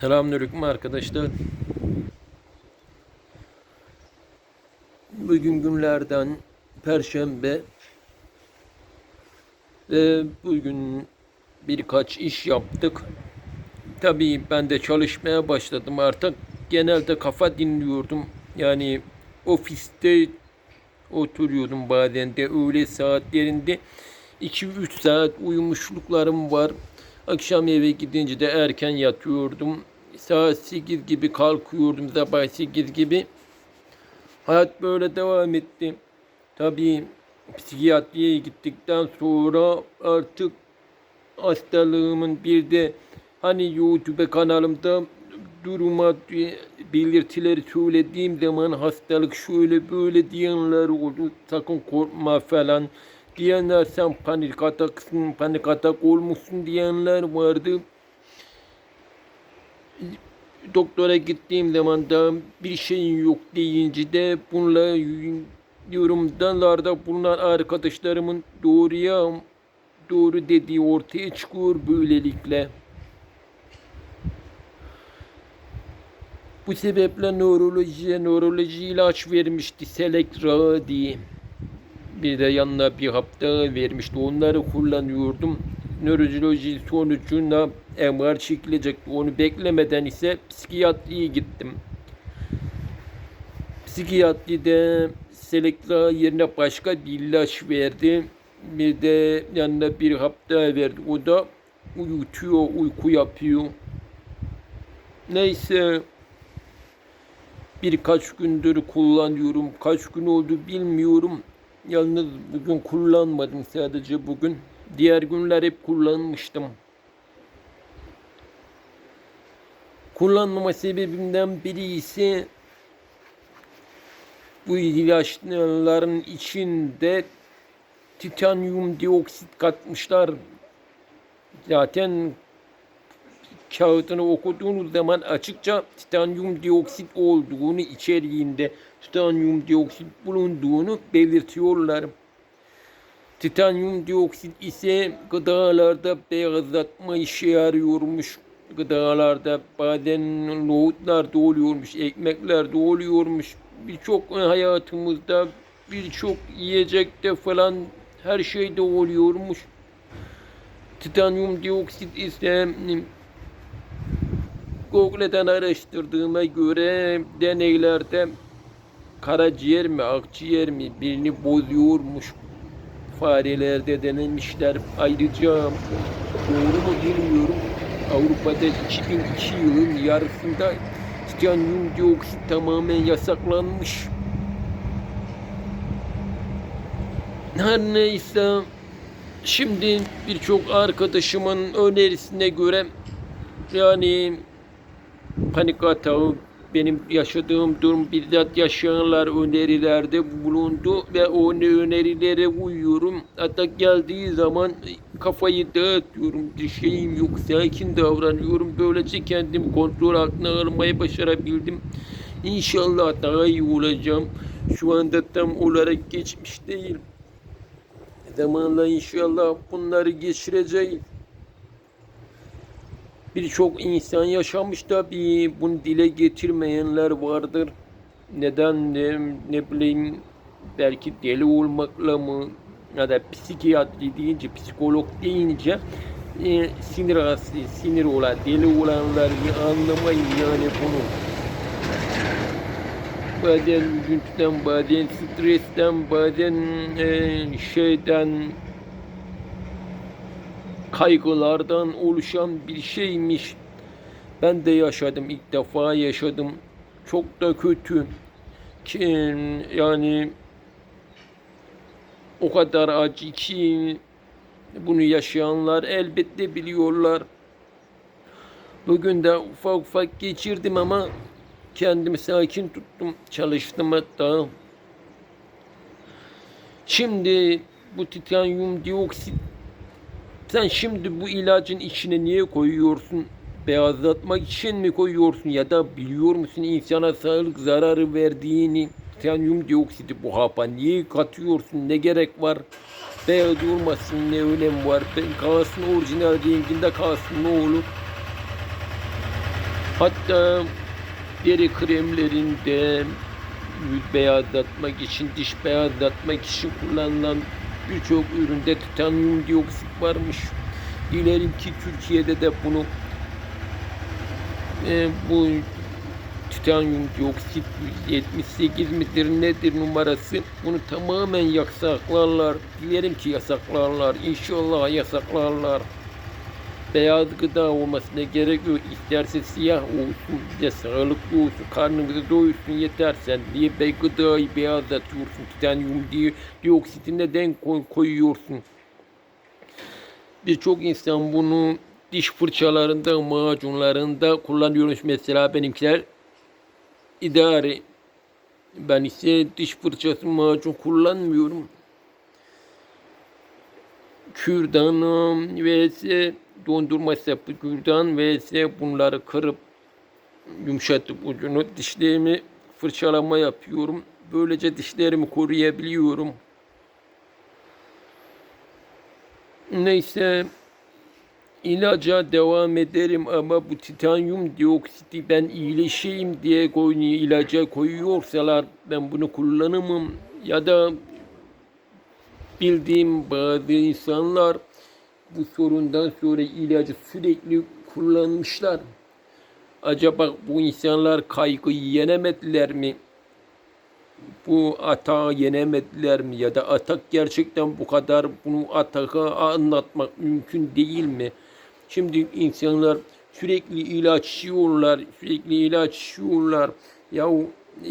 Selamünaleyküm arkadaşlar. Bugün günlerden Perşembe ve bugün birkaç iş yaptık. Tabii ben de çalışmaya başladım artık. Genelde kafa dinliyordum. Yani ofiste oturuyordum bazen de öğle saatlerinde 2-3 saat uyumuşluklarım var. Akşam eve gidince de erken yatıyordum. Saat 8 gibi kalkıyordum sabah 8 gibi. Hayat böyle devam etti. Tabii psikiyatriye gittikten sonra artık hastalığımın bir de hani YouTube kanalımda duruma belirtileri söylediğim zaman hastalık şöyle böyle diyenler oldu. Sakın korkma falan diyenler sen panik ataksın, panik atak olmuşsun diyenler vardı. Doktora gittiğim zaman da bir şeyin yok deyince de bunlar yorumdalarda bulunan arkadaşlarımın doğruya doğru dediği ortaya çıkıyor böylelikle. Bu sebeple nörolojiye nöroloji ilaç vermişti Selektra diye. Bir de yanına bir hafta vermişti. Onları kullanıyordum. Nöroloji sonucunda MR çekilecekti. Onu beklemeden ise psikiyatriye gittim. Psikiyatride Selektra yerine başka bir ilaç verdi. Bir de yanına bir hafta verdi. O da uyutuyor, uyku yapıyor. Neyse birkaç gündür kullanıyorum. Kaç gün oldu bilmiyorum. Yalnız bugün kullanmadım sadece bugün. Diğer günler hep kullanmıştım. Kullanmama sebebimden biri ise bu ilaçların içinde titanyum dioksit katmışlar. Zaten kağıdını okuduğunuz zaman açıkça titanyum dioksit olduğunu içeriğinde titanyum dioksit bulunduğunu belirtiyorlar. Titanyum dioksit ise gıdalarda beyazlatma işe yarıyormuş. Gıdalarda bazen nohutlarda oluyormuş, ekmeklerde oluyormuş. Birçok hayatımızda birçok yiyecekte falan her şeyde oluyormuş. Titanyum dioksit ise Google'den araştırdığıma göre deneylerde karaciğer mi akciğer mi birini bozuyormuş. Farelerde denemişler. Ayrıca doğru mu bilmiyorum. Avrupa'da 2002 yılın yarısında titanyum dioksit tamamen yasaklanmış. Her neyse şimdi birçok arkadaşımın önerisine göre yani panik atağı benim yaşadığım durum bizzat yaşayanlar önerilerde bulundu ve o önerilere uyuyorum. Hatta geldiği zaman kafayı dağıtıyorum. Bir şeyim yok. Sakin davranıyorum. Böylece kendimi kontrol altına almayı başarabildim. İnşallah daha iyi olacağım. Şu anda tam olarak geçmiş değil. Zamanla inşallah bunları geçireceğim. Birçok insan yaşamış tabii. Bunu dile getirmeyenler vardır. Neden ne, ne bileyim belki deli olmakla mı ya da psikiyatri deyince, psikolog deyince e, sinir hastası, sinir olan, deli olanlar anlamayın yani bunu. Bazen üzüntüden, bazen stresten, bazen e, şeyden, kaygılardan oluşan bir şeymiş. Ben de yaşadım, ilk defa yaşadım. Çok da kötü. Ki yani o kadar acı ki bunu yaşayanlar elbette biliyorlar. Bugün de ufak ufak geçirdim ama kendimi sakin tuttum. Çalıştım hatta. Şimdi bu titanyum dioksit sen şimdi bu ilacın içine niye koyuyorsun? Beyazlatmak için mi koyuyorsun ya da biliyor musun insana sağlık zararı verdiğini? Titanyum dioksidi bu hapa niye katıyorsun? Ne gerek var? Beyaz olmasın ne önemi var? Ben kalsın orijinal renginde kalsın ne olur? Hatta deri kremlerinde beyazlatmak için, diş beyazlatmak için kullanılan birçok üründe titanyum dioksit varmış. Dilerim ki Türkiye'de de bunu e, bu titanyum dioksit 78 midir nedir numarası bunu tamamen yasaklarlar. Dilerim ki yasaklarlar. İnşallah yasaklarlar. Beyaz gıda olmasına gerek yok. İsterse siyah olsun, bir de sağlıklı olsun, karnınızı doyursun yeter sen. Niye be gıdayı beyazlatıyorsun, titanyum diye dioksiti neden koy, koyuyorsun? Birçok insan bunu diş fırçalarında, macunlarında kullanıyormuş. Mesela benimkiler idare. Ben ise diş fırçası, macun kullanmıyorum. Kürdanım vs dondurma sapı kürdan vs bunları kırıp yumuşatıp ucunu dişlerimi fırçalama yapıyorum. Böylece dişlerimi koruyabiliyorum. Neyse ilaca devam ederim ama bu titanyum dioksiti ben iyileşeyim diye koyun ilaca koyuyorsalar ben bunu kullanamam ya da bildiğim bazı insanlar bu sorundan sonra ilacı sürekli kullanmışlar. Acaba bu insanlar kaygıyı yenemediler mi? Bu atağı yenemediler mi? Ya da atak gerçekten bu kadar bunu atağı anlatmak mümkün değil mi? Şimdi insanlar sürekli ilaç yiyorlar, sürekli ilaç yiyorlar. Yahu e,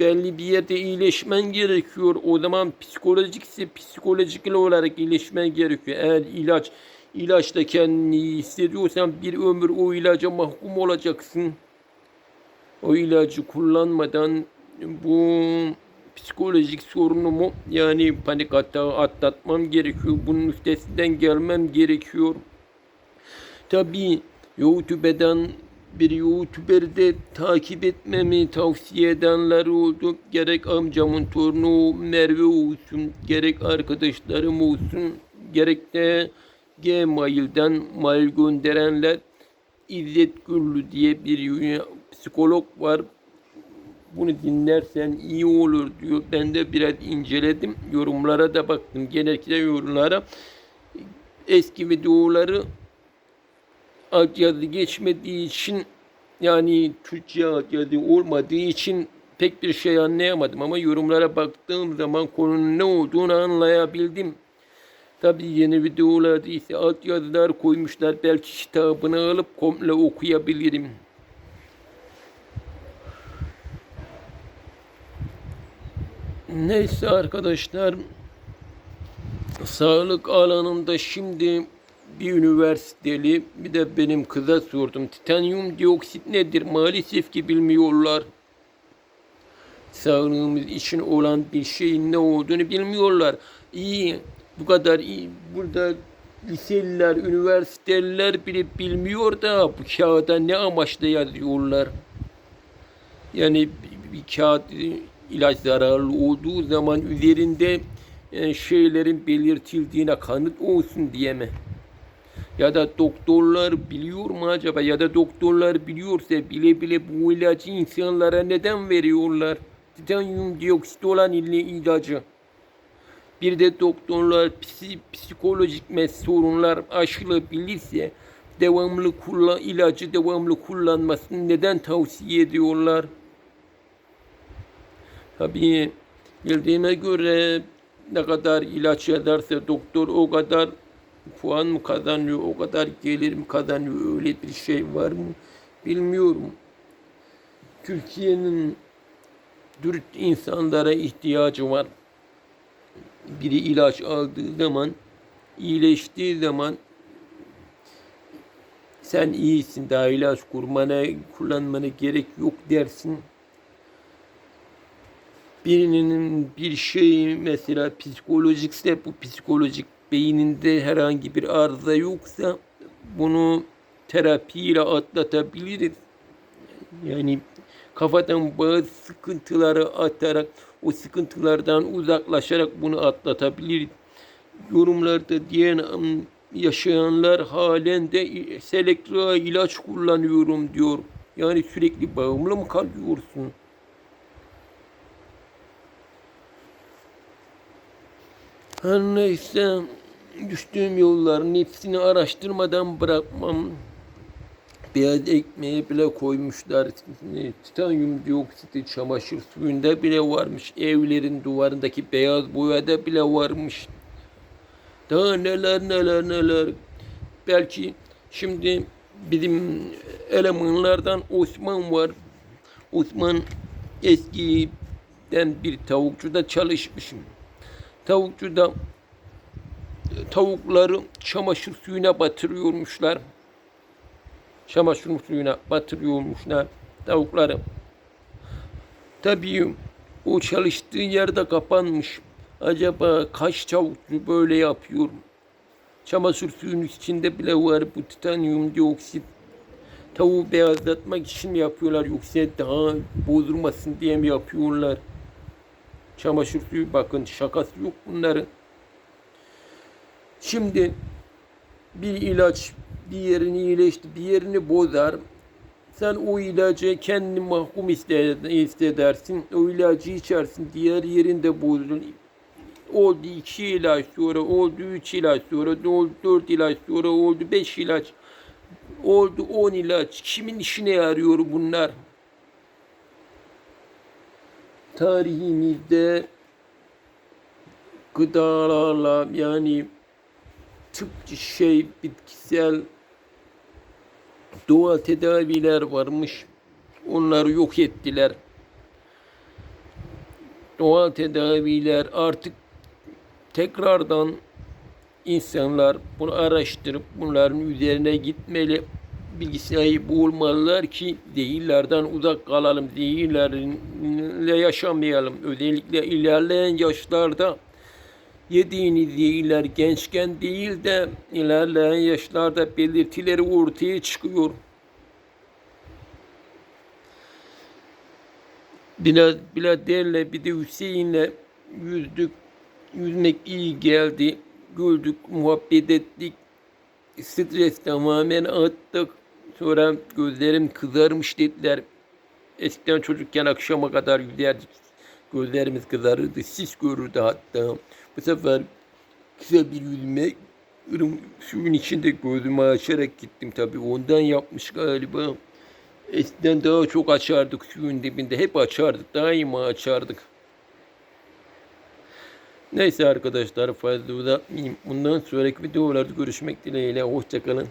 belli bir yerde iyileşmen gerekiyor. O zaman psikolojikse psikolojik olarak iyileşmen gerekiyor. Eğer ilaç ilaçta kendini hissediyorsan bir ömür o ilaca mahkum olacaksın. O ilacı kullanmadan bu psikolojik sorunumu yani panik atağı atlatmam gerekiyor. Bunun üstesinden gelmem gerekiyor. Tabii YouTube'dan bir YouTuber'ı de takip etmemi tavsiye edenler oldu. Gerek amcamın torunu Merve olsun, gerek arkadaşlarım olsun, gerek de Gmail'den mail gönderenler İzzet Güllü diye bir psikolog var. Bunu dinlersen iyi olur diyor. Ben de biraz inceledim. Yorumlara da baktım. Genellikle yorumlara eski videoları altyazı geçmediği için yani Türkçe altyazı olmadığı için pek bir şey anlayamadım ama yorumlara baktığım zaman konunun ne olduğunu anlayabildim. Tabi yeni videolarda ise altyazılar koymuşlar. Belki kitabını alıp komple okuyabilirim. Neyse arkadaşlar sağlık alanında şimdi bir üniversiteli bir de benim kıza sordum. Titanyum dioksit nedir? Maalesef ki bilmiyorlar. Sağlığımız için olan bir şeyin ne olduğunu bilmiyorlar. İyi, bu kadar iyi. Burada liseliler, üniversiteliler bile bilmiyor da bu kağıda ne amaçla yazıyorlar. Yani bir, kağıt ilaç zararlı olduğu zaman üzerinde e, şeylerin belirtildiğine kanıt olsun diye mi? Ya da doktorlar biliyor mu acaba? Ya da doktorlar biliyorsa bile bile bu ilacı insanlara neden veriyorlar? Titanyum dioksit olan ilacı. Bir de doktorlar psi, psikolojik sorunlar aşılabilirse devamlı kullan ilacı devamlı kullanmasını neden tavsiye ediyorlar? Tabii bildiğime göre ne kadar ilaç yazarsa doktor o kadar puan mı kazanıyor, o kadar gelir mi kazanıyor, öyle bir şey var mı bilmiyorum. Türkiye'nin dürüst insanlara ihtiyacı var. Biri ilaç aldığı zaman, iyileştiği zaman sen iyisin daha ilaç kurmana, kullanmana gerek yok dersin. Birinin bir şey mesela psikolojikse bu psikolojik beyninde herhangi bir arıza yoksa bunu terapiyle atlatabiliriz. Yani kafadan bazı sıkıntıları atarak o sıkıntılardan uzaklaşarak bunu atlatabiliriz. Yorumlarda diyen yaşayanlar halen de selektra ilaç kullanıyorum diyor. Yani sürekli bağımlı mı kalıyorsun? Her neyse düştüğüm yolların hepsini araştırmadan bırakmam. Beyaz ekmeğe bile koymuşlar. Titanyum dioksiti çamaşır suyunda bile varmış. Evlerin duvarındaki beyaz boyada bile varmış. Daha neler neler neler. Belki şimdi bizim elemanlardan Osman var. Osman eskiden bir tavukçuda çalışmışım. Tavukçuda tavukları çamaşır suyuna batırıyormuşlar. Çamaşır suyuna batırıyormuşlar tavukları. Tabii o çalıştığı yerde kapanmış. Acaba kaç tavukçu böyle yapıyor? Çamaşır suyunun içinde bile var bu titanyum dioksit. Tavuğu beyazlatmak için mi yapıyorlar yoksa daha bozulmasın diye mi yapıyorlar? Çamaşır suyu bakın şakası yok bunların. Şimdi bir ilaç bir yerini iyileşti, bir yerini bozar. Sen o ilacı kendini mahkum hissedersin. O ilacı içersin, diğer yerinde bozulur. Oldu iki ilaç sonra, oldu üç ilaç sonra, oldu dört ilaç sonra, oldu beş ilaç, oldu on ilaç. Kimin işine yarıyor bunlar? Tarihimizde gıdalarla yani tıpçı şey bitkisel doğal tedaviler varmış. Onları yok ettiler. Doğal tedaviler artık tekrardan insanlar bunu araştırıp bunların üzerine gitmeli. Bilgi sahibi ki zehirlerden uzak kalalım, zehirlerle yaşamayalım. Özellikle ilerleyen yaşlarda yediğiniz zehirler gençken değil de ilerleyen yaşlarda belirtileri ortaya çıkıyor. Biraz biraderle bir de Hüseyin'le yüzdük. Yüzmek iyi geldi. Güldük, muhabbet ettik. Stres tamamen attık. Sonra gözlerim kızarmış dediler. Eskiden çocukken akşama kadar yüzerdik. Gözlerimiz kızarırdı. Sis görürdü hatta. Bu sefer kısa bir yüzme ırım suyun içinde gözümü açarak gittim tabii. Ondan yapmış galiba. Eskiden daha çok açardık suyun dibinde. Hep açardık. Daima açardık. Neyse arkadaşlar fazla uzatmayayım. Bundan sonraki videolarda görüşmek dileğiyle. Hoşçakalın.